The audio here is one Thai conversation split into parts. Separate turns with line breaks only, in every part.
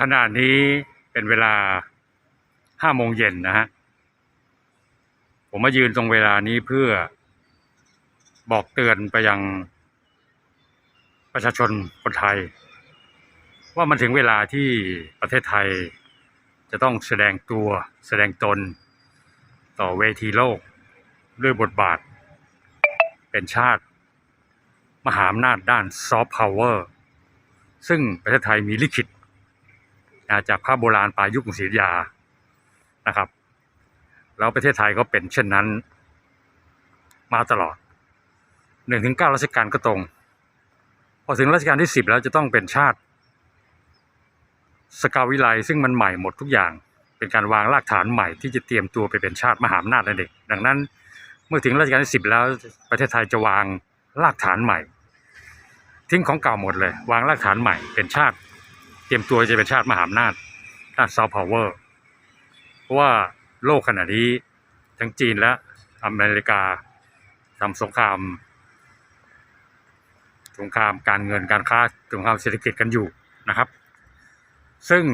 ขณะนี้เป็นเวลาห้าโมงเย็นนะฮะ ผมมายืนตรงเวลานี้เพื่อบอกเตือนไปยังประชาชนคนไทย ว่ามันถึงเวลาที่ประเทศไทยจะต้องแสดงตัวแสดงตนต่อเวทีโลก ด้วยบทบาท เป็นชาติ มหาอำนาจด้านซอฟต์พาวเวอร์ซึ่งประเทศไทยมีลิขิต นะจากพระโบราณปลายยุคกรุงศรีอยุธยานะครับ แล้วประเทศไทยก็เป็นเช่นนั้น มาตลอดหนึ่งถึงเก้ารัชกาลก็ตรง พอถึงรัชกาลที่สิบแล้วจะต้องเป็นชาติ สกาวิไลซึ่งมันใหม่หมดทุกอย่าง เป็นการวางรากฐานใหม่ที่จะเตรียมตัวไปเป็นชาติมหาอำนาจนั่นเองดังนั้นเมื่อถึงรัชกาลที่สิบแล้วประเทศไทยจะวางรากฐานใหม่ ทิ้งของเก่าหมดเลย วางรากฐานใหม่เป็นชาติ รียมตัวจะเป็นชาติมหาอำนาจด้านซอฟต์พาวเวอร์เพราะว่าโลกขณะนี้ทั้งจีนและอเมริกาทำสงคราม สงครามการเงินการค้าสงครามเศรษฐกิจกันอยู่นะครับ ซึ่ง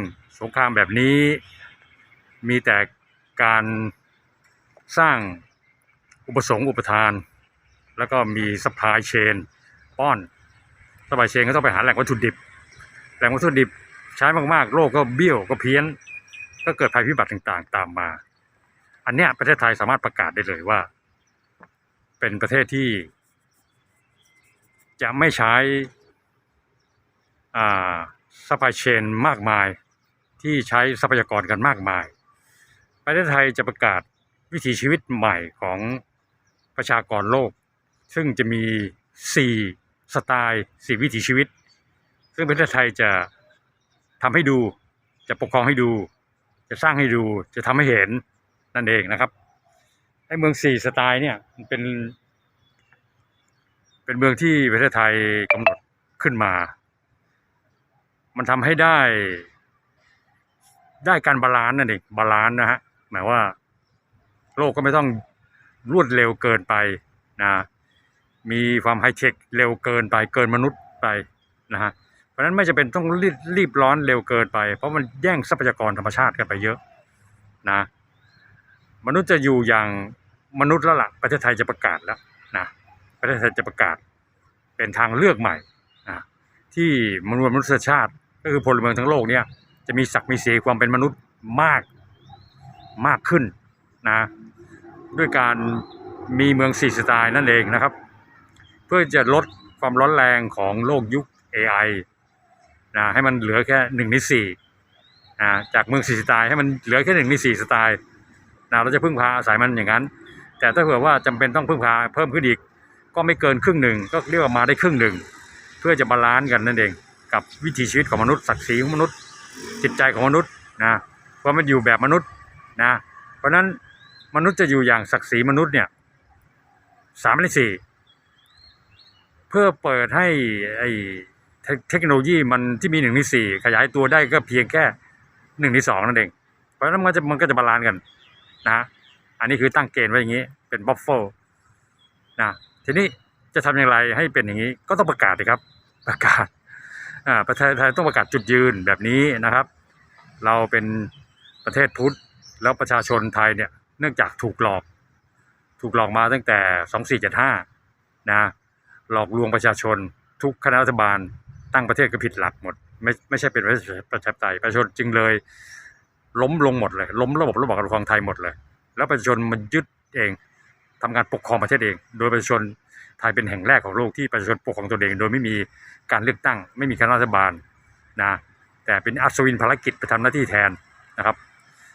สงครามแบบนี้มีแต่การสร้างอุปสงค์อุปทาน แล้วก็มีสปายเชนป้อนสปายเชนก็ต้องไปหาแหล่งวัตถุดิบ แหล่งวัตถุดิบ ใช้มากๆ โลกก็เบี้ยวก็เพี้ยน ก็เกิดภัยพิบัติต่างๆ ตามมา อันเนี้ยประเทศไทยสามารถประกาศได้เลยว่า เป็นประเทศที่ จะไม่ใช้ซัพพลายเชนมากมายที่ใช้ทรัพยากรกันมากมาย ประเทศไทยจะประกาศวิถีชีวิตใหม่ของประชากรโลก ซึ่งจะมีสี่สไตล์สี่วิถีชีวิต ซึ่งประเทศไทยจะ ทำให้ดู จะปกครองให้ดู จะสร้างให้ดู จะทำให้เห็นนั่นเองนะครับไอ้เมืองสี่สไตล์เนี่ยมันเป็น เป็นเมืองที่ประเทศไทยกำหนดขึ้นมา มันทำให้ได้ ได้การบาลานซ์นั่นเองบาลานซ์นะฮะหมายว่าโลกก็ไม่ต้องรวดเร็วเกินไปนะมีความไฮเทคเร็วเกินไปเกินมนุษย์ไปนะฮะ ราะนั้นไม่จำเป็นต้องรีบรีบร้อนเร็วเกินไป เพราะมันแย่งทรัพยากรธรรมชาติกันไปเยอะนะมนุษย์จะอยู่อย่างมนุษย์แล้วล่ะประเทศไทยจะประกาศแล้วนะประเทศไทยจะประกาศเป็นทางเลือกใหม่นะที่มนุษย์มนุษยชาติ ก็คือพลเมืองทั้งโลกเนี่ยจะมีศักดิ์มีศรีความเป็นมนุษย์มากมากขึ้นนะด้วยการมีเมืองสี่สไตล์นั่นเองนะครับ เพื่อจะลดความร้อนแรงของโลกยุค AI นะให้มันเหลือแค่หนึ่งในสี่นะจากเมืองสี่สไตล์ให้มันเหลือแค่หนึ่งในสี่สไตล์นะเราจะพึ่งพาอาศัยมันอย่างนั้น แต่ถ้าเผื่อว่าจำเป็นต้องพึ่งพาเพิ่มขึ้นอีก ก็ไม่เกินครึ่งหนึ่งก็เรียกว่ามาได้ครึ่งหนึ่ง เพื่อจะบาลานซ์กันนั่นเอง กับวิถีชีวิตของมนุษย์ศักดิ์ศรีของมนุษย์ จิตใจของมนุษย์นะเพราะมันอยู่แบบมนุษย์นะเพราะฉะนั้นมนุษย์จะอยู่อย่างศักดิ์ศรีมนุษย์เนี่ยสามในสี่เพื่อเปิดให้ไอ เทคโนโลยีมันที่มีหนึ่งในสี่ขยายตัวได้ก็เพียงแค่หนึ่งในสองนั่นเอง เพราะฉะนั้นมันจะมันก็จะบาลานซ์กันนะ อันนี้คือตั้งเกณฑ์ไว้อย่างนี้เป็นบัฟเฟลนะทีนี้จะทำอย่างไรให้เป็นอย่างนี้ก็ต้องประกาศเลยครับ ประกาศอ่าประเทศไทยต้องประกาศจุดยืนแบบนี้นะครับ เราเป็นประเทศพุทธแล้วประชาชนไทยเนี่ยเนื่องจากถูกหลอก ถูกหลอกมาตั้งแต่สองสี่เจ็ดห้านะหลอกลวงประชาชนทุกคณะรัฐบาล ตั้งประเทศก็ผิดหลักหมด ไม่ไม่ใช่เป็นประชาธิปไตยประชาชนจึงเลย ล้มลงหมดเลย ล้มระบบระบบการปกครองไทยหมดเลย แล้วประชาชนมันยึดเองทำการปกครองประเทศเอง โดยประชาชนไทยเป็นแห่งแรกของโลกที่ประชาชนปกครองตัวเอง โดยไม่มีการเลือกตั้ง ไม่มีคณะรัฐบาลนะแต่เป็นอัศวินภารกิจไปทำหน้าที่แทนนะครับ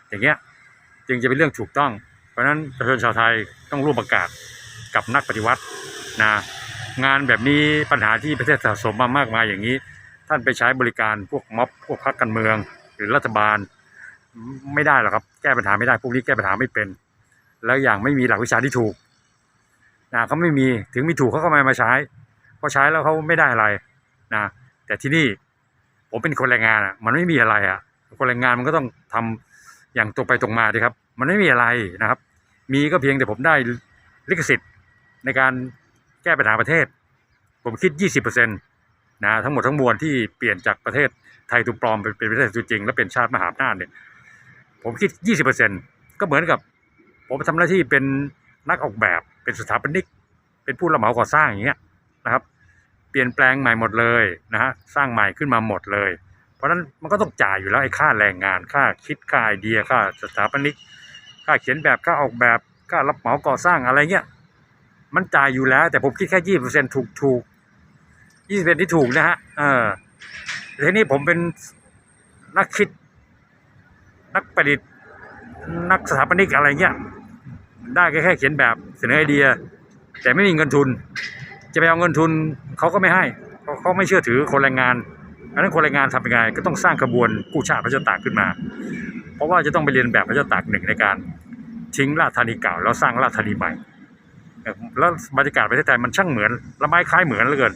อย่างเงี้ยจึงจะเป็นเรื่องถูกต้อง เพราะฉะนั้นประชาชนชาวไทยต้องร่วมประกาศกับนักปฏิวัตินะ งานแบบนี้ปัญหาที่ประเทศสะสมมามากมายอย่างนี้ ท่านไปใช้บริการพวกม็อบพวกพรรคการเมือง หรือรัฐบาล ไม่ได้หรอกครับ แก้ปัญหาไม่ได้พวกนี้แก้ปัญหาไม่เป็น แล้วอย่างไม่มีหลักวิชาที่ถูกนะเขาไม่มีถึงมีถูกเขาก็ไม่มาใช้พอใช้แล้วเขาไม่ได้อะไรนะแต่ที่นี่ผมเป็นคนแรงงานอะมันไม่มีอะไรอะ คนแรงงานมันก็ต้องทำอย่างตรงไปตรงมาดีครับ มันไม่มีอะไรนะครับ มีก็เพียงแต่ผมได้ลิขสิทธิ์ในการ แก้ปัญหาประเทศ ผมคิดยี่สิบเปอร์เซ็นะทั้งหมดทั้งมวลที่เปลี่ยนจากประเทศไทยถูกปลอมเป็นเป็นประเทศถูกจริง และเป็นชาติมหาอำนาจเนี่ยผมคิด 20%ก็เหมือนกับ ผมทำหน้าที่เป็นนักออกแบบเป็นสถาปนิก เป็นผู้รับเหมาก่อสร้างอย่างเงี้ยนะครับ เปลี่ยนแปลงใหม่หมดเลยนะฮะสร้างใหม่ขึ้นมาหมดเลย เพราะฉะนั้นมันก็ต้องจ่ายอยู่แล้วไอ้ค่าแรงงาน ค่าคิดค่าไอเดียค่าสถาปนิก ค่าเขียนแบบค่าออกแบบค่ารับเหมาก่อสร้างอะไรเงี้ย มันจ่ายอยู่แล้ว แต่ผมคิดแค่ยี่สิบเปอร์เซ็นถูกถูกยี่สิบเปอร์เซ็นที่ถูกนะฮะเออทีนี้ผมเป็นนักคิด นักประดิษฐ์ นักสถาปนิกอะไรเงี้ยได้แค่แค่เขียนแบบเสนอไอเดีย แต่ไม่มีเงินทุน จะไปเอาเงินทุนเขาก็ไม่ให้เขาไม่เชื่อถือคนแรงงานอันนั้นคนแรงงานทำยังไงก็ต้องสร้างกระบวนกู้ชาติพระเจ้าตากขึ้นมา เพราะว่าจะต้องไปเรียนแบบพระเจ้าตากหนึ่งในการทิ้งราชธานีเก่าแล้วสร้างราชธานีใหม่ แล้วบรรยากาศประเทศไทยมันช่างเหมือนละไม้คล้ายเหมือนเหลือเกิน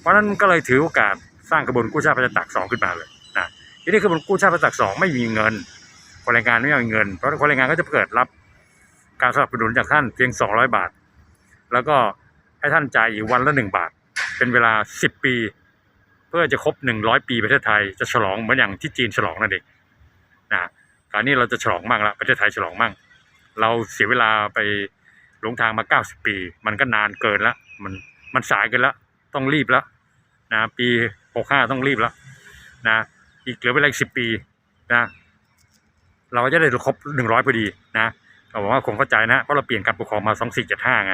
เพราะฉะนั้นก็เลยถือโอกาสสร้างกระบวนกู้ชาติพระเจ้าตากสองขึ้นมาเลยนะทีนี้กระบวนกู้ชาติพระเจ้าตากสองไม่มีเงินคนแรงงานไม่มีเงิน เพราะคนแรงงานก็จะเปิดรับการสนับสนุนจากท่านเพียง 200 บาท แล้วก็ให้ท่านจ่ายอีกวันละหนึ่งบาท เป็นเวลา 10 ปี เพื่อจะครบ 100 ปีประเทศไทยจะฉลองเหมือนอย่างที่จีนฉลองนั่นเองนะการนี้เราจะฉลองมั่งละประเทศไทยฉลองมั่ง เราเสียเวลาไป หลงทางมา 90 ปี มันก็นานเกินละมันมันสายเกินละต้องรีบแล้วนะปี 65 ต้องรีบแล้วนะอีกเหลือเวลาอีก10ปีนะเราจะได้ครบหนึ่งร้อยพอดีนะเราบอกว่าคงเข้าใจนะเพราะเราเปลี่ยนการปกครองมาสองสี่เจ็ดห้าไง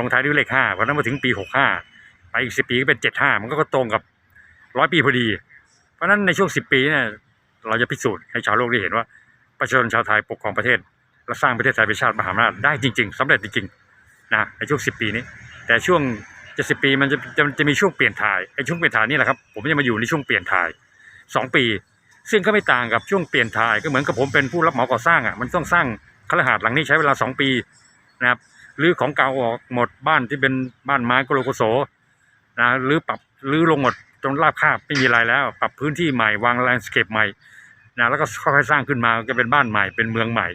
ลงท้ายด้วยเลขห้าเพราะนั้นมาถึงปีหกห้าไปอีกสิบปีก็เป็นเจ็ดห้ามันก็ตรงกับร้อยปีพอดี เพราะนั้นในช่วงสิบปีเนี่ยเราจะพิสูจน์ให้ชาวโลกได้เห็นว่าประชาชนชาวไทยปกครองประเทศ และสร้างประเทศไทยเป็นชาติมหาอำนาจได้จริง ๆสำเร็จจริงๆนะในช่วงสิบปีนี้ แต่ช่วงจะสิบปีมันจะจะจะมีช่วงเปลี่ยนถ่ายไอ้ช่วงเปลี่ยนถ่ายนี่แหละครับผมจะมาอยู่ในช่วงเปลี่ยนถ่ายสองปี ซึ่งก็ไม่ต่างกับช่วงเปลี่ยนถ่ายก็เหมือนกับผมเป็นผู้รับเหมาก่อสร้างอะมันต้องสร้างคฤหาสน์หลังนี้ใช้เวลาสองปีนะครับหรือของเก่าออกหมดบ้านที่เป็นบ้านไม้โกโลโกโสนะหรือปรับหรือลงหมดจนราบคาบไม่มีอะไรแล้ว ปรับพื้นที่ใหม่วางแลนด์สเคปใหม่นะแล้วก็ค่อยๆสร้างขึ้นมาก็เป็นบ้านใหม่เป็นเมืองใหม่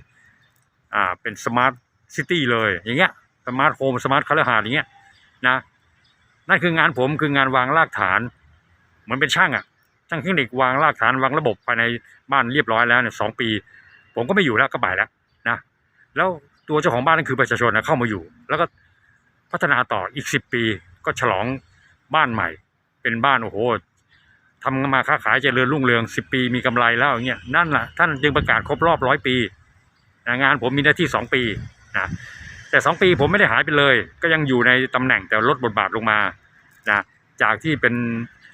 อ่าเป็นสมาร์ทซิตี้เลยอย่างเงี้ยสมาร์ทโฮมสมาร์ทคฤหาสน์อย่างเงี้ยนะนั่นคืองานผมคืองานวางรากฐาน เหมือนเป็นช่างอะช่างเทคนิควางรากฐานวางระบบภายในบ้านเรียบร้อยแล้วเนี่ยสองปี ผมก็ไม่อยู่แล้วก็บ่ายแล้วนะแล้วตัวเจ้าของบ้านนั่นคือประชาชนนะเข้ามาอยู่ แล้วก็พัฒนาต่ออีกสิบปีก็ฉลองบ้านใหม่ เป็นบ้านโอ้โหทำมาค้าขายเจริญรุ่งเรืองสิบปีมีกำไรแล้วอย่างเงี้ยนั่นแหละท่านจึงประกาศครบรอบร้อยปี งานผมมีหน้าที่สองปีนะแต่สองปีผมไม่ได้หายไปเลย ก็ยังอยู่ในตำแหน่งแต่ลดบทบาทลงมานะจากที่เป็น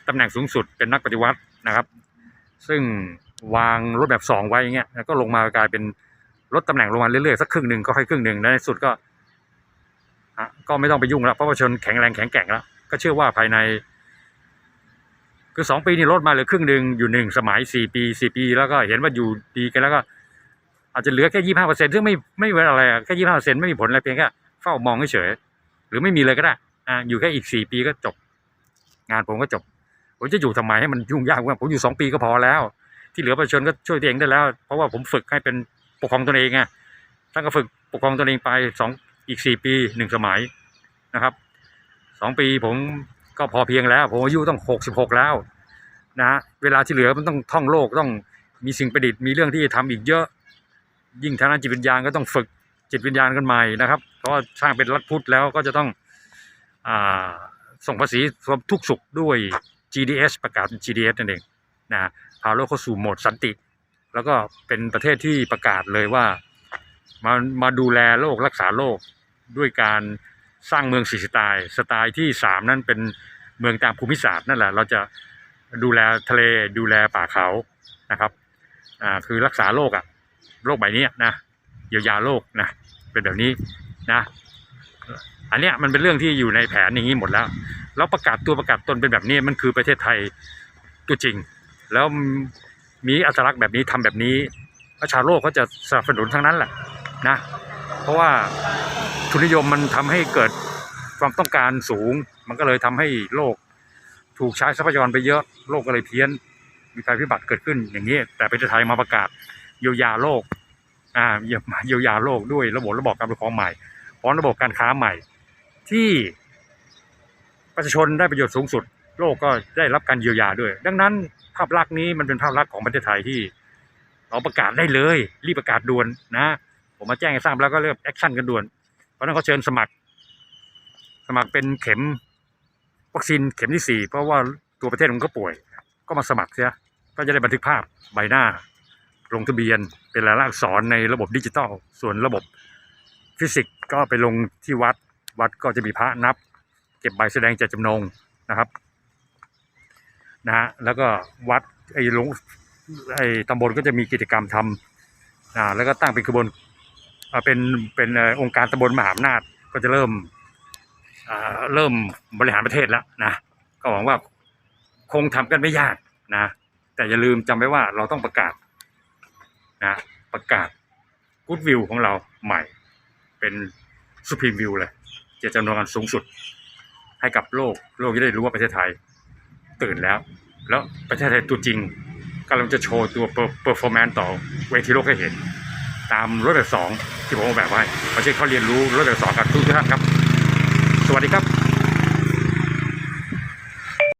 ตำแหน่งสูงสุดเป็นนักปฏิวัตินะครับ ซึ่งวางรถแบบสองไว้อย่างเงี้ยก็ลงมากลายเป็นลดตำแหน่งลงมาเรื่อยๆสักครึ่งหนึ่งก็ค่อยครึ่งหนึ่งในที่สุดก็ก็ไม่ต้องไปยุ่งแล้วเพราะว่าชนแข็งแรงแข็งแกร่งแล้วก็เชื่อว่าภายใน คือสองปีนี่ลดมาเหลือครึ่งหนึ่งอยู่หนึ่งสมัยสี่ปีสี่ปี แล้วก็เห็นว่าอยู่ดีกันแล้วก็ อาจจะเหลือแค่ยี่ห้าเปอร์เซ็นต์ซึ่งไม่ไม่เป็นอะไรอะแค่ยี่ห้าเปอร์เซ็นต์ไม่มีผลอะไรเพียงแค่เฝ้ามองเฉยหรือไม่มีเลยก็ได้อ่าอยู่แค่อีกสี่ปีก็จบ งานผมก็จบผมจะอยู่ทำไมให้มันยุ่งยากว่าผมอยู่สองปีก็พอแล้ว ที่เหลือประชาชนก็ช่วยตัวเองได้แล้ว เพราะว่าผมฝึกให้เป็นปกครองตนเองไงท่านก็ฝึกปกครองตนเองไปสองอีกสี่ปีหนึ่งสมัยนะครับสองปีผมก็พอเพียงแล้ว ผมอายุต้องหกสิบหกแล้วนะเวลาที่เหลือมันต้องท่องโลกต้องมีสิ่งประดิษฐ์มีเรื่องที่จะทำอีกเยอะ ยิ่งทางด้านจิตวิญญาณก็ต้องฝึกจิตวิญญาณกันใหม่นะครับ เพราะว่าสร้างเป็นรัฐพุทธแล้วก็จะต้องอส่งภาษีทุกสุขด้วย GDS ประกาศ GDS นั่นเองนะพาโลกเข้าสู่โหมดสันติ แล้วก็เป็นประเทศที่ประกาศเลยว่ามามาดูแลโลกรักษาโลกด้วยการสร้างเมืองสี่สไตล์สไตล์ที่สามนั่นเป็นเมืองตามภูมิศาสตร์นั่นแหละเราจะดูแลทะเลดูแลป่าเขานะครับอ่าคือรักษาโลกอะ โลกใบนี้นะเยียวยาโลกนะเป็นแบบนี้นะอันเนี้ยมันเป็นเรื่องที่อยู่ในแผนอย่างนี้หมดแล้ว แล้วประกาศตัวประกาศตนเป็นแบบนี้มันคือประเทศไทยตัวจริง แล้วมีอัตลักษณ์แบบนี้ทำแบบนี้ประชาโลกก็จะสนับสนุนทั้งนั้นแหละนะเพราะว่าทุนนิยมมันทำให้เกิดความต้องการสูง มันก็เลยทำให้โลกถูกใช้ทรัพยากรไปเยอะโลกก็เลยเพี้ยนมีภัยพิบัติเกิดขึ้นอย่างนี้ แต่ประเทศไทยมาประกาศ เยียวยาโลกอ่าเยียวยาโลกด้วยระบบระบบการปกครองใหม่พร้อมระบบการค้าใหม่ ที่ประชาชนได้ประโยชน์สูงสุด โลกก็ได้รับการเยียวยาด้วย ดังนั้นภาพลักษณ์นี้มันเป็นภาพลักษณ์ของประเทศไทยที่เราประกาศได้เลย รีบประกาศด่วนนะ ผมมาแจ้งให้ทราบแล้วก็เริ่มแอคชั่นกันด่วน เพราะนั้นเขาเชิญสมัคร สมัครเป็นเข็มวัคซีนเข็มที่สี่เพราะว่าตัวประเทศมันก็ป่วย ก็มาสมัครเสียก็จะได้บันทึกภาพใบหน้า ลงทะเบียนเป็นลายลักษณ์อักษรในระบบดิจิตอลส่วนระบบฟิสิกส์ก็ไปลงที่วัด วัดก็จะมีพระนับ เก็บใบแสดงเจตจำนงนะครับนะฮะแล้วก็วัดไอ้หลวงไอ้ตำบลก็จะมีกิจกรรมทำอ่าแล้วก็ตั้งเป็นขบวนอ่าเป็นเป็นองค์การตำบลมหาอำนาจก็จะเริ่มเริ่มบริหารประเทศแล้วนะก็หวังว่าคงทำกันไม่ยากนะแต่อย่าลืมจำไว้ว่าเราต้องประกาศ นะประกาศกู๊ดวิวของเราใหม่ เป็นสุพรีมวิวเลยเจตจำนงอันสูงสุด ให้กับโลกโลกจะได้รู้ว่าประเทศไทยตื่นแล้ว แล้วประเทศไทยตัวจริงกำลังจะโชว์ตัวเปอร์ฟอร์แมนซ์ต่อเวทีโลกให้เห็น ตามรถแบบสองที่ผมออกแบบไว้เพราะฉะนั้นเขาเรียนรู้รถแบบสองกันทุกท่านครับ สวัสดีครับ